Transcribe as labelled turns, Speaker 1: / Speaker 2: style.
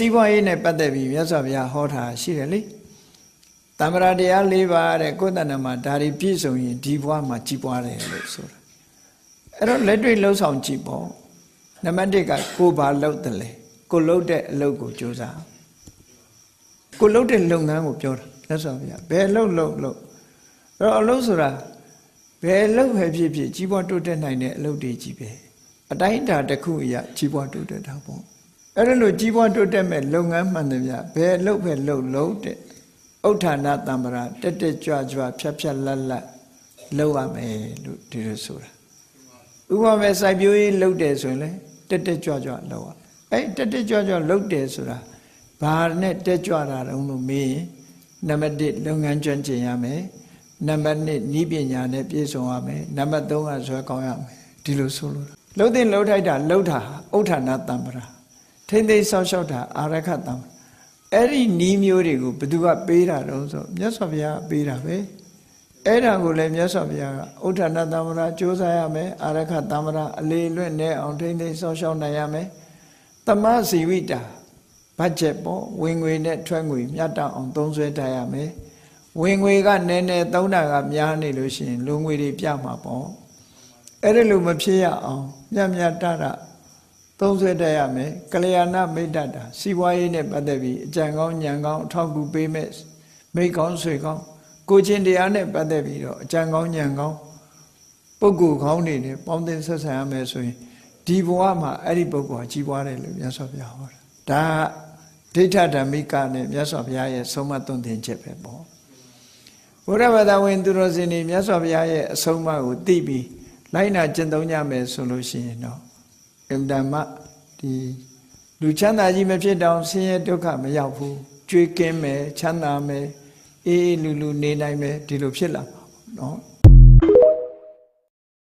Speaker 1: စီးပွားရေးနဲ့ပတ်သက်ပြီးမြတ်စွာဘုရားဟောတာရှိတယ်လေတမ္ပရာတရား၄ပါးတဲ့ကိုယ်တဏ္ဍမှာဒါတွေပြည့်စုံရင်ဒီဘဝမှာကြီးပွားတယ်လို့ဆိုတာအဲ့တော့လက်တွေ့လှုပ်ဆောင်ကြည့်ပေါ့နံပါတ်1ကကိုယ်ဘာလုပ်တယ်လဲကိုလုပ်တဲ့အလုပ်ကိုကြိုးစားကိုလုပ်တဲ့လုပ်ငန်းကိုပြောတာမြတ်စွာဘုရားဘယ်လုပ်လုပ်လုပ်အဲ့တော့အလုပ်ဆိုတာဘယ်လုပ်ပဲဖြစ်ဖြစ်ကြီးပွားတိုးတက်နိုင်တဲ့အလုပ်တွေကြီးပဲအတိုင်းအတာတစ်ခုအရာကြီးပွားတိုးတက်တာပေါ့ အဲ့ဒါလို့ကြီးပွားတိုးတက်မဲ့လုပ်ငန်းမှန်တယ်ဗျဘယ်လုပ်ပဲလုပ်လုပ်တဲ့ဥဋ္ဌာဏတံ္ပရာတက်တက်ကြွကြွဖြတ်ဖြတ်လတ်လတ်လုပ်ရမယ်လို့ဒီလိုဆိုတာဥပမာစိုက်ပျိုးရေးလုပ်တယ်ဆိုရင်လေတက်တက်ကြွကြွလုပ်ရအဲ့တက်တက်ကြွကြွလုပ်တယ်ဆိုတာဘာနဲ့တက်ကြွတာတုံးလို့မေးရင်နံပါတ်1လုပ်ငန်းကျွမ်းကျင်ရမယ်နံပါတ်2ဤပညာနဲ့ပြည့်စုံရမယ်နံပါတ်3ကဇွဲကောင်းရမယ်ဒီလိုဆိုလို့လှုပ်တဲ့လှုပ်ထိုက်တာလှုပ်တာဥဋ္ဌာဏတံ္ပရာ ထိမ့်သိမ်းဆောက်ရှောက်တာအာရခတံ္ပရာအဲ့ဒီနီးမျိုးတွေကိုဘယ်သူကပေးတာတုံးဆိုမြတ်စွာဘုရားပေးတာပဲအဲ့ဒါကိုလည်းမြတ်စွာဘုရားကဥဋ္ဌာဏတံ္ပရာစ조사ရမယ်အာရခတံ္ပရာအလေလွင့်နဲ့အောင်ထိမ့်သိမ်းဆောက်ရှောက်နိုင်ရမယ်တမစီဝိတာဘတ်ဂျက်ပေါ့ဝင်ငွေနဲ့ထွက်ငွေမြတ်တအောင်သုံးစွဲထားရမယ်ဝင်ငွေကနည်းနည်းသုံးတာကများနေလို့ရှိရင်လူငွေတွေပြမှာပေါ့အဲ့ဒါလိုမဖြစ်ရအောင်မြတ်မြတ်တတ သုံးစွဲတတ်ရမယ်ကလျာဏမိတ်တတာစီးပွားရေးနဲ့ပတ်သက်ပြီးအကြံကောင်းဉာဏ်ကောင်းအထောက်အကူပေးမဲ့မိတ်ကောင်းဆွေကောင်းကိုချင်းတရားနဲ့ပတ်သက်ပြီးတော့အကြံကောင်းဉာဏ်ကောင်းပုဂ္ဂိုလ်ကောင်းတွေနဲ့ပေါင်းသင်းဆက်ဆံရမယ်ဆိုရင်ဒီဘဝမှာအဲ့ဒီပုဂ္ဂိုလ်ကကြီးပွားတယ်လို့မြတ်စွာဘုရားဟောတာဒါကဒိဋ္ဌဓမ္မိကနဲ့မြတ်စွာဘုရားရဲ့ဆုံးမသွန်သင်ချက်ပဲပေါ့ဘုရားဘာသာဝင်သူတော်စင်တွေမြတ်စွာဘုရားရဲ့အဆုံးအမကိုသိပြီးလိုက်နာကျင့်သုံးကြမယ်ဆိုလို့ရှိရင်တော့ အင်တမဒီလူချမ်းသာကြီးမဖြစ်တောင်ဆင်းရဲဒုက္ခမရောက်ဘူးကြွေးကင်းမယ်ချမ်းသာမယ်အေးအေးလူလူနေနိုင်မယ်ဒီလိုဖြစ်လာမှာပေါ့နော်